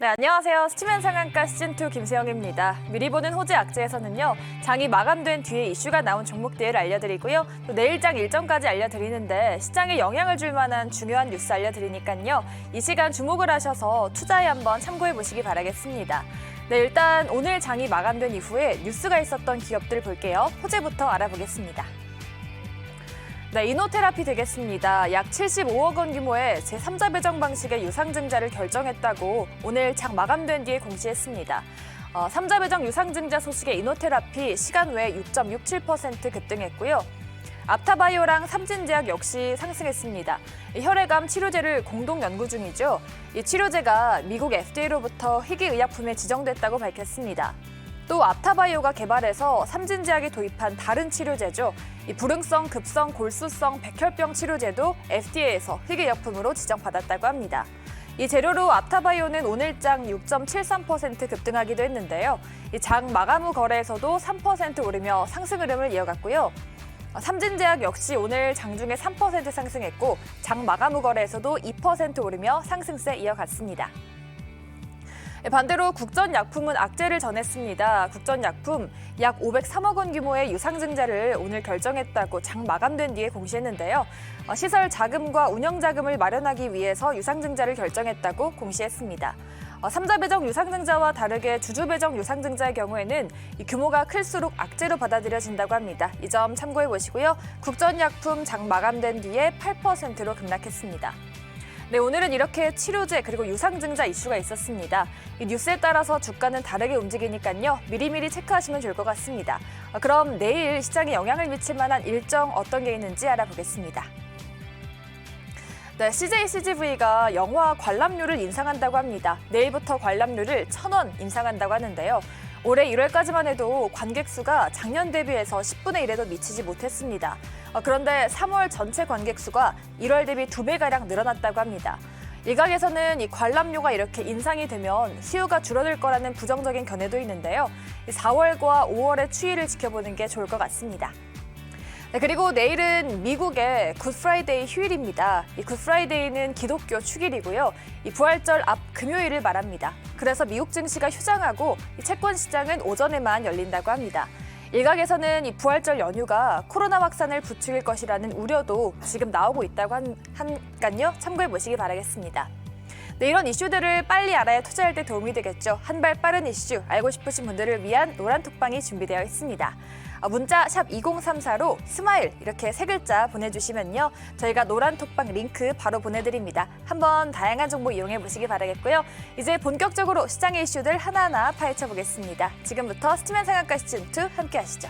네, 안녕하세요. 스치면 상한가 시즌2 김세영입니다. 미리 보는 호재 악재에서는요, 장이 마감된 뒤에 이슈가 나온 종목들을 알려드리고요. 또 내일장 일정까지 알려드리는데 시장에 영향을 줄 만한 중요한 뉴스 알려드리니까요. 이 시간 주목을 하셔서 투자에 한번 참고해 보시기 바라겠습니다. 네, 일단 오늘 장이 마감된 이후에 뉴스가 있었던 기업들 볼게요. 호재부터 알아보겠습니다. 네, 이노테라피 되겠습니다. 약 75억 원 규모의 제3자 배정 방식의 유상증자를 결정했다고 오늘 장 마감된 뒤에 공시했습니다. 어, 3자 배정 유상증자 소식의 이노테라피 시간 외에 6.67% 급등했고요. 앞타바이오랑 삼진제약 역시 상승했습니다. 이 혈액암 치료제를 공동 연구 중이죠. 이 치료제가 미국 FDA로부터 희귀의약품에 지정됐다고 밝혔습니다. 또 앞타바이오가 개발해서 삼진제약이 도입한 다른 치료제죠. 이 불응성 급성 골수성 백혈병 치료제도 FDA에서 희귀약품으로 지정받았다고 합니다. 이 재료로 앞타바이오는 오늘장 6.73% 급등하기도 했는데요. 이장 마감 후 거래에서도 3% 오르며 상승 흐름을 이어갔고요. 어, 삼진제약 역시 오늘 장중에 3% 상승했고 장 마감 후 거래에서도 2% 오르며 상승세 이어갔습니다. 네, 반대로 국전약품은 악재를 전했습니다. 국전약품 약 503억 원 규모의 유상증자를 오늘 결정했다고 장 마감된 뒤에 공시했는데요. 어, 시설 자금과 운영 자금을 마련하기 위해서 유상증자를 결정했다고 공시했습니다. 어, 삼자 배정 유상증자와 다르게 주주 배정 유상증자의 경우에는 이 규모가 클수록 악재로 받아들여진다고 합니다. 이 점 참고해 보시고요. 국전약품 장 마감된 뒤에 8%로 급락했습니다. 네, 오늘은 이렇게 치료제 그리고 유상증자 이슈가 있었습니다. 이 뉴스에 따라서 주가는 다르게 움직이니까요. 미리미리 체크하시면 좋을 것 같습니다. 어, 그럼 내일 시장에 영향을 미칠 만한 일정 어떤 게 있는지 알아보겠습니다. 네, CJ CGV가 영화 관람료를 인상한다고 합니다. 내일부터 관람료를 1,000원 인상한다고 하는데요. 올해 1월까지만 해도 관객 수가 작년 대비해서 10분의 1에도 미치지 못했습니다. 어, 그런데 3월 전체 관객 수가 1월 대비 2배가량 늘어났다고 합니다. 일각에서는 이 관람료가 이렇게 인상이 되면 수요가 줄어들 거라는 부정적인 견해도 있는데요. 4월과 5월의 추이를 지켜보는 게 좋을 것 같습니다. 네, 그리고 내일은 미국의 굿프라이데이 휴일입니다. 이 굿프라이데이는 기독교 축일이고요. 이 부활절 앞 금요일을 말합니다. 그래서 미국 증시가 휴장하고 이 채권 시장은 오전에만 열린다고 합니다. 일각에서는 이 부활절 연휴가 코로나 확산을 부추길 것이라는 우려도 지금 나오고 있다고 한, 하니까요. 참고해 보시기 바라겠습니다. 네, 이런 이슈들을 빨리 알아야 투자할 때 도움이 되겠죠. 한 발 빠른 이슈 알고 싶으신 분들을 위한 노란 톡방이 준비되어 있습니다. 어, 문자 샵 2034로 스마일 이렇게 세 글자 보내주시면요. 저희가 노란 톡방 링크 바로 보내드립니다. 한번 다양한 정보 이용해 보시기 바라겠고요. 이제 본격적으로 시장의 이슈들 하나하나 파헤쳐 보겠습니다. 지금부터 스티면 상한가 시즌2 함께 하시죠.